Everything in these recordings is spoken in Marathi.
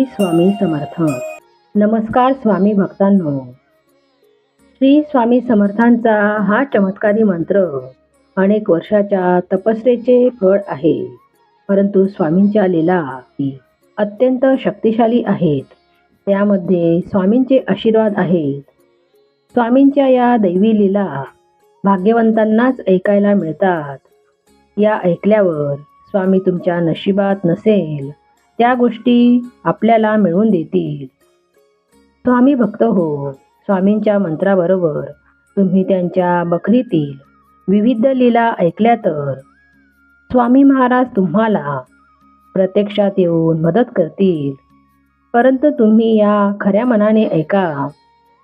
श्री स्वामी समर्थ. नमस्कार स्वामी भक्तांनो. श्री स्वामी समर्थांचा हा चमत्कारी मंत्र अनेक वर्षाच्या तपस्येचे फळ आहे. परंतु स्वामींच्या लीला अत्यंत शक्तिशाली आहेत. त्यामध्ये स्वामींचे आशीर्वाद आहेत. स्वामींच्या या दैवी लीला भाग्यवंतांनाच ऐकायला मिळतात. या ऐकल्यावर स्वामी तुमच्या नशिबात नसेल. त्या गोष्टी आपल्याला मिळवून देतील. स्वामी भक्त हो स्वामींच्या मंत्राबरोबर तुम्ही त्यांच्या बकरीतील विविध लीला ऐकल्या तर स्वामी महाराज तुम्हाला प्रत्यक्षात येऊन मदत करतील. परंतु तुम्ही या खऱ्या मनाने ऐका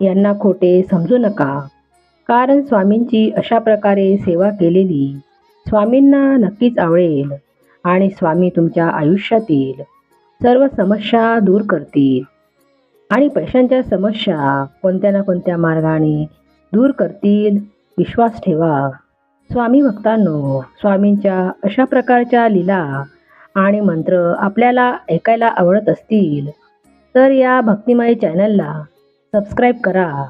यांना खोटे समजू नका. कारण स्वामींची अशा प्रकारे सेवा केलेली स्वामींना नक्कीच आवडेल आणि स्वामी तुमच्या आयुष्यातील सर्व समस्या दूर करतील. आणि पैशांच्या समस्या कोणत्या ना कोणत्या मार्गाने दूर करतील विश्वास ठेवा. स्वामी भक्तांनो स्वामींच्या अशा प्रकारच्या लीला आणि मंत्र आपल्याला ऐकायला आवडत असतील तर या भक्तिमय चॅनलला सबस्क्राईब करा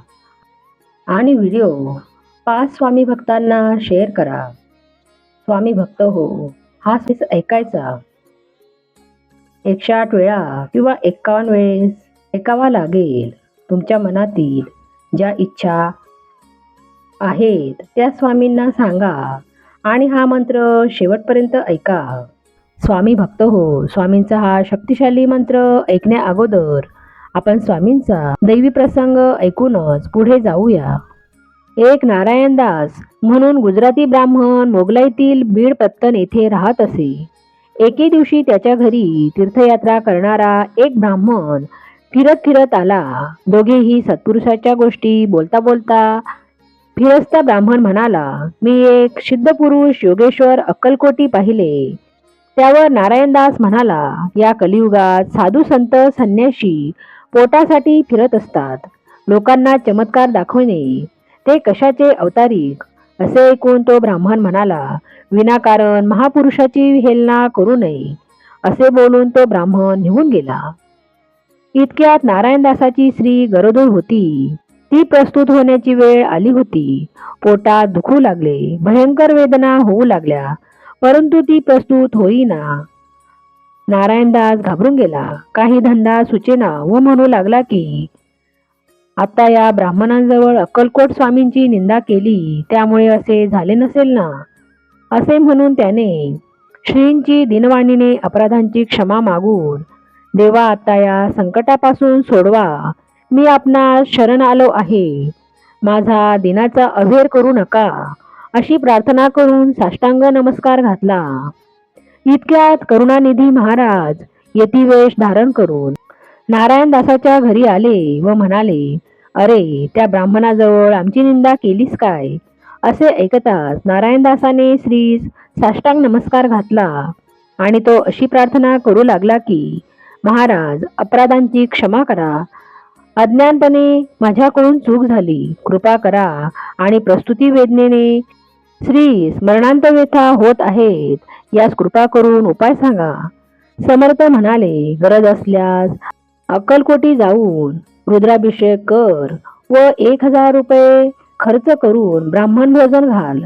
आणि व्हिडिओ पाच स्वामी भक्तांना शेअर करा. स्वामी भक्त हो हा ऐकायचा. एकशे आठ वेळा किंवा एक्कावन्न वेळेस ऐकावा लागेल. तुमच्या मनातील ज्या इच्छा आहेत त्या स्वामींना सांगा आणि हा मंत्र शेवटपर्यंत ऐका. स्वामी भक्त हो स्वामींचा हा शक्तिशाली मंत्र ऐकण्या अगोदर आपण स्वामींचा दैवी प्रसंग ऐकूनच पुढे जाऊया. एक नारायणदास म्हणून गुजराती ब्राह्मण मोगलाईतील बीड पत्तन येथे राहत असे. एके दिवशी त्याच्या घरी तीर्थयात्रा करणारा एक ब्राह्मण फिरत फिरत आला. दोघेही सत्पुरुषाच्या गोष्टी बोलता बोलता फिरस्ता ब्राह्मण म्हणाला मी एक सिद्ध पुरुष योगेश्वर अक्कलकोटी पाहिले. त्यावर नारायणदास म्हणाला या कलियुगात साधू संत संन्याशी पोटासाठी फिरत असतात. लोकांना चमत्कार दाखवणे ते कशाचे अवतारिक? असे ऐकून तो ब्राह्मण म्हणाला विनाकारण महापुरुषाची हेलना करू नये. असे बोलून तो ब्राह्मण निघून गेला. इतक्यात नारायणदासाची स्त्री गरोदर होती. ती प्रस्तुत होण्याची वेळ आली होती. पोटात दुखू लागले भयंकर वेदना होऊ लागल्या परंतु ती प्रस्तुत होईना. नारायणदास घाबरून गेला. काही धंदा सुचेना व म्हणू लागला की आता या ब्राह्मणांजवळ अक्कलकोट स्वामींची निंदा केली त्यामुळे असे झाले नसेल ना? असे म्हणून त्याने श्रींची दिनवाणीने अपराधांची क्षमा मागून देवा आता या संकटापासून सोडवा. मी आपणास शरण आलो आहे. माझा दिनाचा अभेर करू नका. अशी प्रार्थना करून साष्टांग नमस्कार घातला. इतक्यात करुणानिधी महाराज यतिवेश धारण करून नारायणदासाच्या घरी आले व म्हणाले अरे त्या ब्राह्मणाजवळ आमची निंदा केलीस काय? असे ऐकताच नारायणदासाने श्री साष्टांग नमस्कार घातला आणि तो अशी प्रार्थना करू लागला की महाराज अपराधांची क्षमा करा. अज्ञानपणे माझ्याकडून चूक झाली. कृपा करा आणि प्रस्तुती वेदनेने श्री स्मरणांत व्यथा होत आहेत. यास कृपा करून उपाय सांगा. समर्थ म्हणाले गरज असल्यास अक्कलकोटी जाऊन रुद्राभिषेक कर व एक हजार रुपये खर्च करून ब्राह्मण भोजन घाल.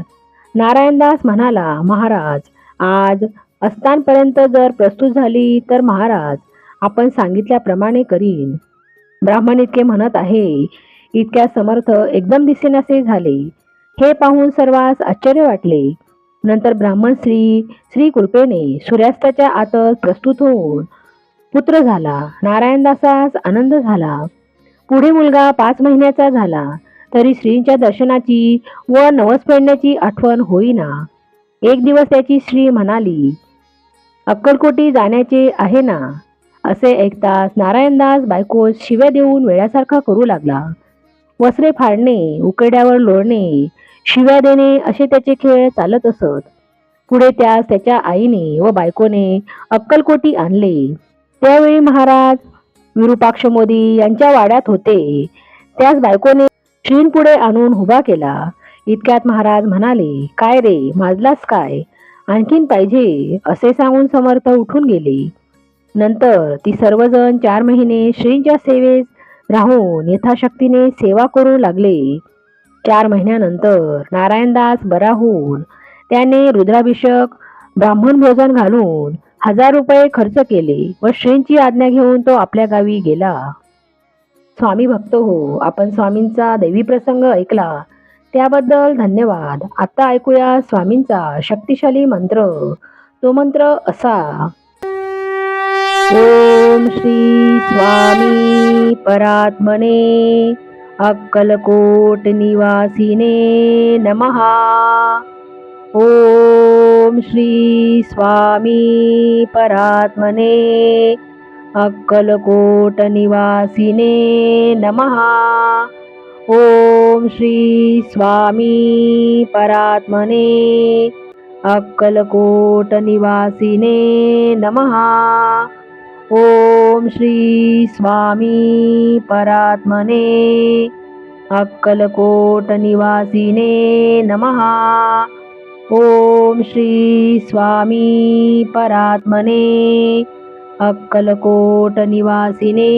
नारायणदास म्हणाला महाराज आज अस्तांपर्यंत जर प्रस्तुत झाली तर महाराज आपण सांगितल्याप्रमाणे करीन. ब्राह्मण इतके म्हणत आहे इतक्या समर्थ एकदम दिसेनासे झाले. हे पाहून सर्वांस आश्चर्य वाटले. नंतर ब्राह्मण श्री श्री कृपेने सूर्यास्ताच्या आतच प्रस्तुत होऊन पुत्र झाला नारायणदासास आनंद झाला. पुढे मुलगा पाच महिन्याचा झाला तरी श्रींच्या दर्शनाची व नवस फेडण्याची आठवण होईना. एक दिवस त्याची श्री म्हणाली अक्कलकोटी जाण्याचे आहे ना? असे ऐकताच नारायणदास बायकोस शिव्या देऊन वेळासारखा करू लागला. वस्त्रे फाडणे उकड्यावर लोळणे शिव्या देणे असे त्याचे खेळ चालत असत. पुढे त्यास त्याच्या आईने व बायकोने अक्कलकोटी आणले. त्यावेळी महाराज विरूपाक्ष मोदी यांच्या वाड्यात होते. त्याच बायकोने श्रींपुढे आणून उभा केला. इतक्यात महाराज म्हणाले काय रे माजलास काय? आणखीन पाहिजे असे सांगून समर्थ उठून गेले. नंतर ती सर्वजण चार महिने श्रींच्या सेवेत राहून यथाशक्तीने सेवा करू लागले. चार महिन्यानंतर नारायणदास बरा होऊन त्याने रुद्राभिषेक ब्राह्मण भोजन घालून हजार रुपये खर्च केले व श्रींची आज्ञा घेऊन तो आपल्या गावी गेला. स्वामी भक्त हो आपण स्वामींचा दैवी प्रसंग ऐकला. त्याबद्दल धन्यवाद. आता ऐकूया स्वामींचा शक्तिशाली मंत्र. तो मंत्र असा. ओम श्री स्वामी परात्मने अक्कलकोट निवासिने नमहा ओम श्री स्वामी परात्मने अक्कलकोट निवासिने नमहा ओम श्री स्वामी परात्मने अक्कलकोट निवासिने नमहा ओम श्री स्वामी परात्मने अक्कलकोट निवासिने नमहा ओम श्री स्वामी परात्मने अक्कलकोट निवासिने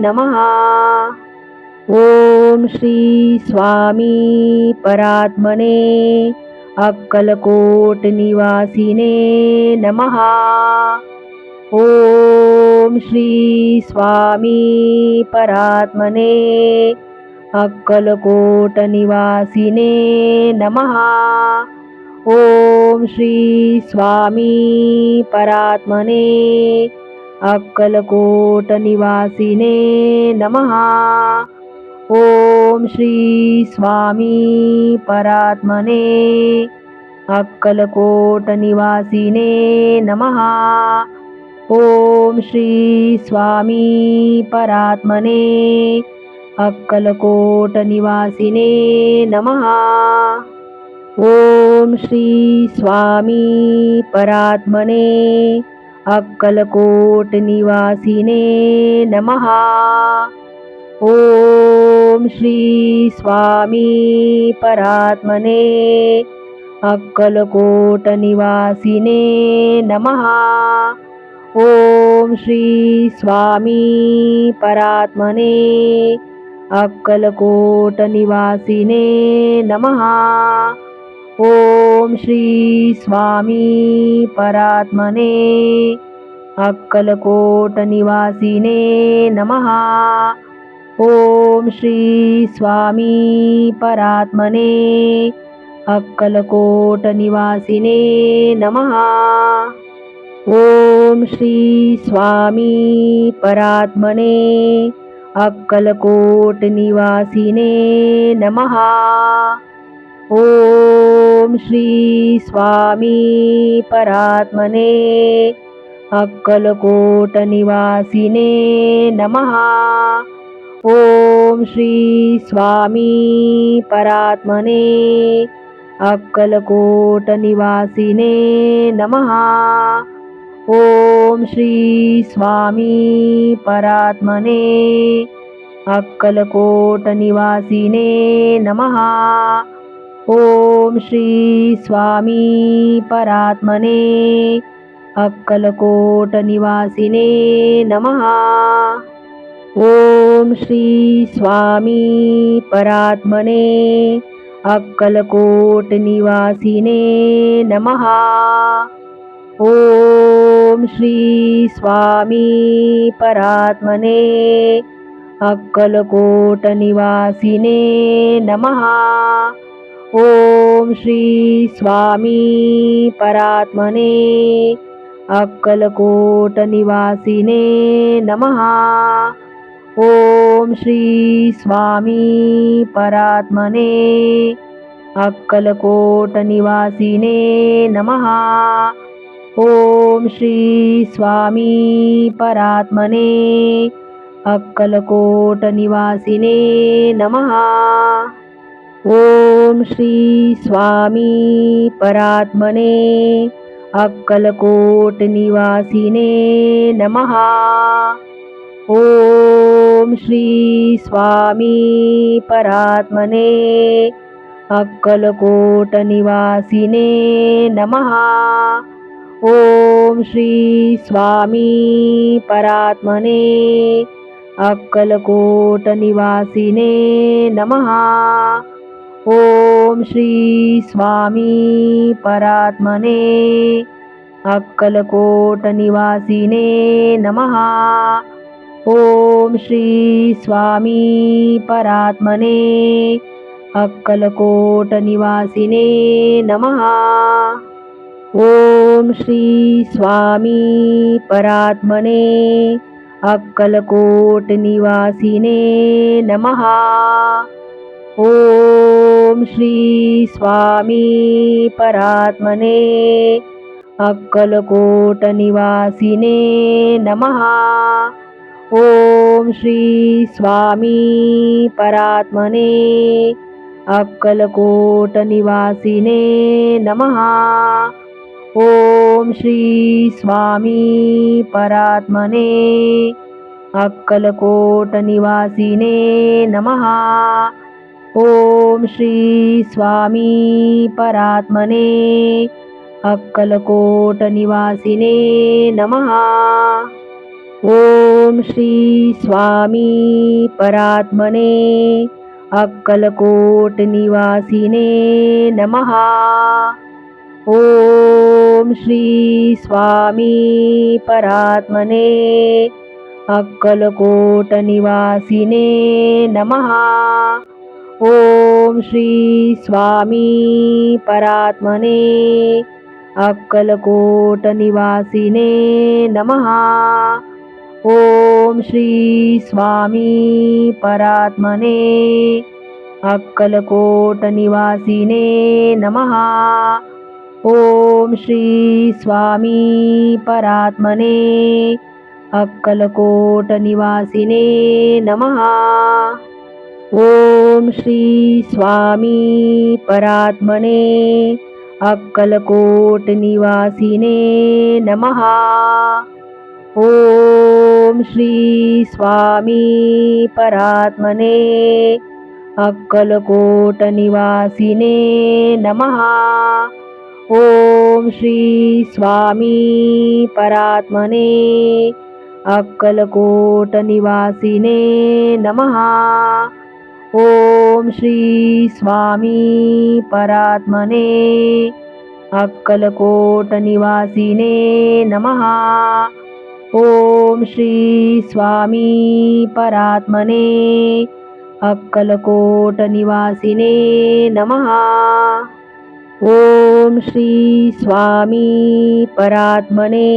नमहा ओम श्री स्वामी परात्मने अक्कलकोट निवासिने नमहा ओम श्री स्वामी परात्मने अक्कलकोट निवासिने नमहा ओम श्री स्वामी परात्मने अक्कलकोट निवासिने नमहा ओम श्री स्वामी परात्मने अक्कलकोट निवासिने नमहा ओम श्री स्वामी परात्मने अक्कलकोट निवासिने नमहा ओम श्री स्वामी परात्मने अक्कलकोट निवासिने नमहा ओम श्री स्वामी परात्मने अक्कलकोट निवासिने नमहा ओम श्री स्वामी परात्मने अक्कलकोट निवासिने नमहा ओम श्री स्वामी परात्मने अक्कलकोट निवासिने नमहा ओम श्री स्वामी परात्मने अक्कलकोट निवासिने नमहा ओम श्री स्वामी परात्मने अक्कलकोट निवासिने नमहा ओम श्री स्वामी परात्मने अक्कलकोट निवासिने नमहा ओम श्री स्वामी परात्मने अक्कलकोट निवासिने नमहा ओम श्री स्वामी परात्मने अक्कलकोट निवासिने नमहा ओम श्री स्वामी परात्मने अक्कलकोट निवासिने नमहा ओम श्री स्वामी परात्मने अक्कलकोट निवासिने नमहा ओम श्री स्वामी परात्मने अक्कलकोट निवासिने नमहा ओम श्री स्वामी परात्मने अक्कलकोट निवासिने नमहा ओम श्री स्वामी परात्मने अक्कलकोट निवासिने नमहा ओम श्री स्वामी परात्मने अक्कलकोट निवासिने नमहा ओम श्री स्वामी परात्मने अक्कलकोट निवासिने नमहा ओम श्री स्वामी परात्मने अक्कलकोट निवासिने नमहा ओम श्री स्वामी परात्मने अक्कलकोट निवासिने नमहा ओम श्री स्वामी परात्मने अक्कलकोट निवासिने नमहा ओम श्री स्वामी परात्मने अक्कलकोट निवासिने नमहा ओम श्री स्वामी परात्मने अक्कलकोट निवासिने नमहा ओम श्री स्वामी परात्मने अक्कलकोट निवासिने ॐ ओम श्री स्वामी परात्मने अक्कलकोट निवासिने ॐ ओम श्री स्वामी परात्मने अक्कलकोट निवासिने ओम श्री स्वामी परात्मने अक्कलकोट निवासिने नमहा ओम श्री स्वामी परात्मने अक्कलकोट निवासिने नमहा ओम श्री स्वामी परात्मने अक्कलकोट निवासिने नमहा ओम श्री स्वामी परात्मने अक्कलकोट निवासिने नमहा ओम श्री स्वामी परात्मने अक्कलकोट निवासिने नमहा ओम श्री स्वामी परात्मने अक्कलकोट निवासिने नमहा ओम श्री स्वामी परात्मने अक्कलकोट निवासिने नमहा ओम श्री स्वामी परात्मने अक्कलकोट निवासिने नमहा ओम श्री स्वामी परात्मने अक्कलकोट निवासिने नमहा ओम श्री स्वामी परात्मने अक्कलकोट निवासिने नमहा ओम श्री स्वामी परात्मने अक्कलकोट निवासिने नमहा ओम श्री स्वामी परात्मने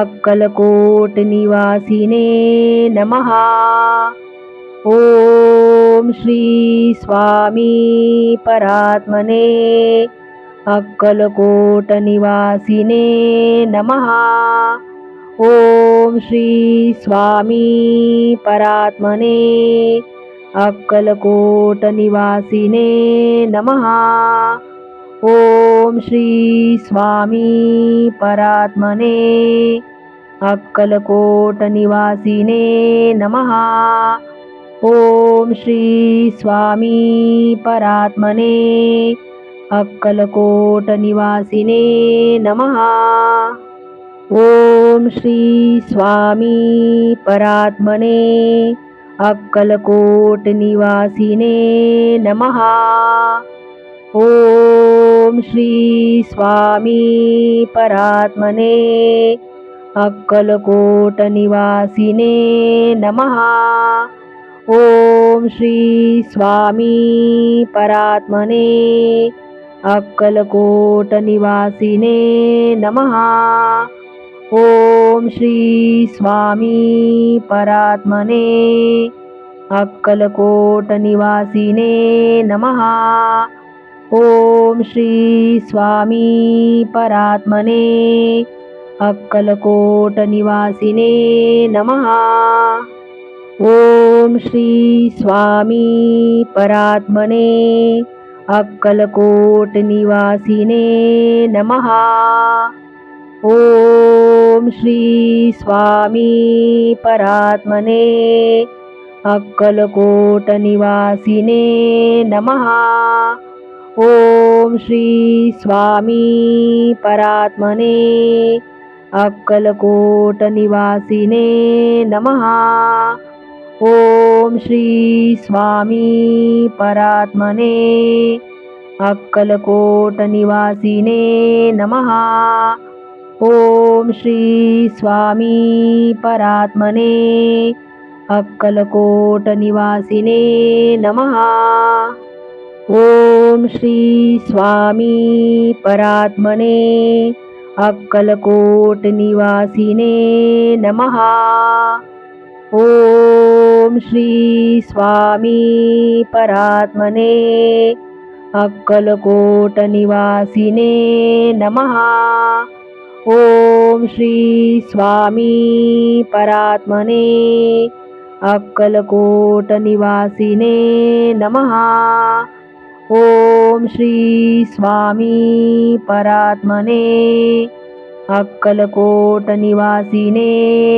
अक्कलकोट निवासिने नमहा ओम श्री स्वामी परात्मने अक्कलकोट निवासिने नमहा ओम श्री स्वामी परात्मने अक्कलकोट निवासिने नमहा ओम श्री स्वामी परात्मने अक्कलकोट निवासिने नमहा ओम श्री स्वामी परात्मने अक्कलकोट निवासिने नमहा ओम श्री स्वामी परात्मने अक्कलकोट निवासिने नमहा ओम श्री स्वामी परात्मने अक्कलकोट निवासिने नमहा ओम श्री स्वामी परात्मने अक्कलकोट निवासिने नमहा ओम श्री स्वामी परात्मने अक्कलकोट निवासिने नमहा ओम श्री स्वामी परात्मने अक्कलकोट निवासिने नमहा ओम श्री स्वामी परात्मने अक्कलकोट निवासिने नमहा ओम श्री स्वामी परात्मने अक्कलकोट निवासिने नमहा ओम श्री स्वामी परात्मने अक्कलकोट निवासिने नमः। ओम श्री स्वामी परात्मने अक्कलकोट निवासिने नमः। ओम श्री स्वामी परात्मने अक्कलकोट निवासिने नमः। ओम श्री स्वामी परात्मने अक्कलकोट निवासिने नमः। ओम श्री स्वामी परात्मने अक्कलकोट निवासिने नमः। ओम श्री स्वामी परात्मने अक्कलकोट निवासिने नमः। ओम श्री स्वामी परात्मने अक्कलकोट निवासिने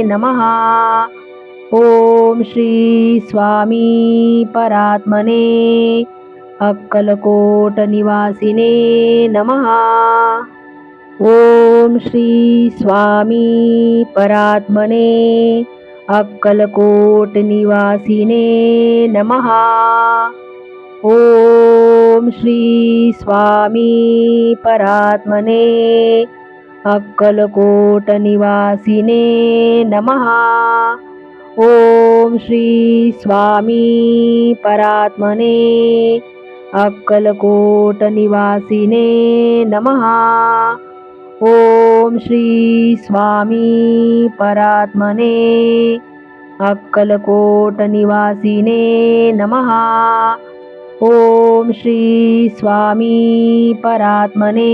नमः। ओम श्री स्वामी परात्मने अक्कलकोट निवासिने नमः। ओम श्री स्वामी परात्मने अक्कलकोट निवासिने नमः। ओम श्री स्वामी परात्मने अक्कलकोट निवासिने नमः। ओम श्री स्वामी परात्मने अक्कलकोट निवासिने नमः। ओम श्री स्वामी परात्मने अक्कलकोट निवासिने नमः। ओम श्री स्वामी परात्मने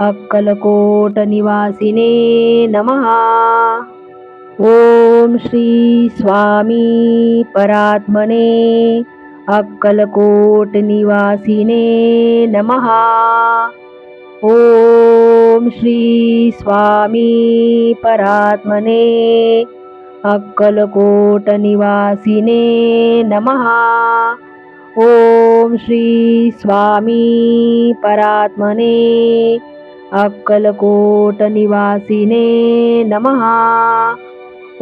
अक्कलकोट निवासिने नमः। ओम श्री स्वामी परात्मने अक्कलकोट निवासिने नमः। ओम श्री स्वामी परात्मने अक्कलकोट निवासिने नमः। ओम श्री स्वामी परात्मने अक्कलकोट निवासिने नमः।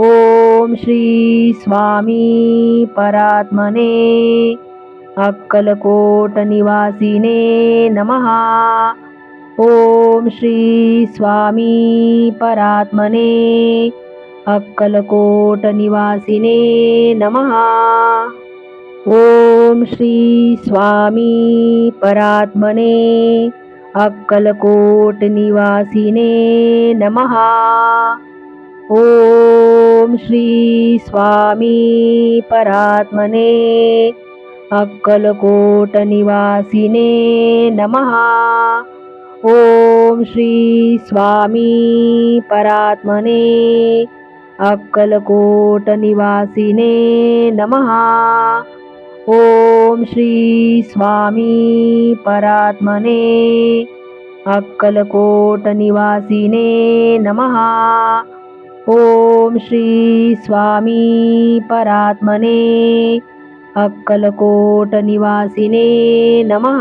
ओम श्री स्वामी परात्मने अक्कलकोट निवासिने नमः। ओम श्री स्वामी परात्मने अक्कलकोट निवासिने नमः। ओम श्री स्वामी परात्मने अक्कलकोट निवासिने नमः। ओम श्री स्वामी परात्मने अक्कलकोट निवासिने नमः। ओम श्री स्वामी परात्मने अक्कलकोट निवासिने नमः। ओम श्री स्वामी परात्मने अक्कलकोट निवासिने नमः। ओम श्री स्वामी परात्मने अक्कलकोट निवासिने नमः।